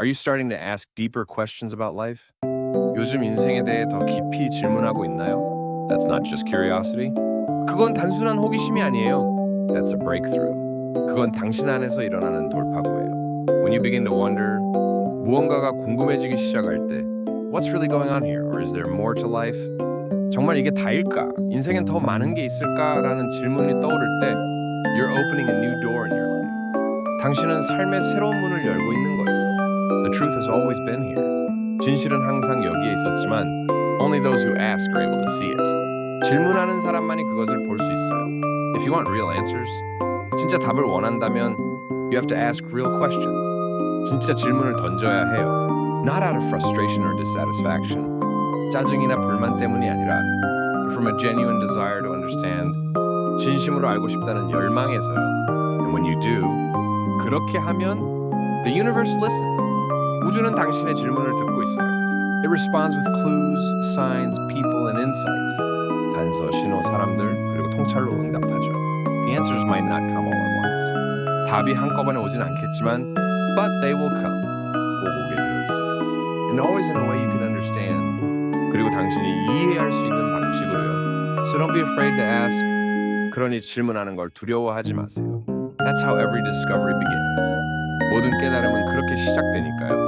Are you starting to ask deeper questions about life? 요즘 인생에 대해 더 깊이 질문하고 있나요? That's not just curiosity. 그건 단순한 호기심이 아니에요. That's a breakthrough. 그건 당신 안에서 일어나는 돌파구예요. When you begin to wonder, 무언가가 궁금해지기 시작할 때 What's really going on here? Or is there more to life? 정말 이게 다일까? 인생엔 더 많은 게 있을까라는 질문이 떠오를 때 You're opening a new door in your life. 당신은 삶의 새로운 문을 열고 있는 거예요. The truth has always been here. 진실은 항상 여기에 있었지만 only those who ask are able to see it. 질문하는 사람만이 그것을 볼 수 있어요. If you want real answers, 진짜 답을 원한다면 you have to ask real questions. 진짜 질문을 던져야 해요. Not out of frustration or dissatisfaction. 짜증이나 불만 때문이 아니라 but from a genuine desire to understand. 진심으로 알고 싶다는 열망에서요. And when you do, 그렇게 하면 the universe listens. 우주는 당신의 질문을 듣고 있어요. It responds with clues, signs, people, and insights. 단서, 신호, 사람들, 그리고 통찰로 응답하죠. The answers might not come all at once. 답이 한꺼번에 오진 않겠지만, but they will come. 꼭 오게 되어 있어요. And always in a way you can understand. 그리고 당신이 이해할 수 있는 방식으로요. So don't be afraid to ask. 그러니 질문하는 걸 두려워하지 마세요. That's how every discovery begins. 모든 깨달음은 그렇게 시작되니까요.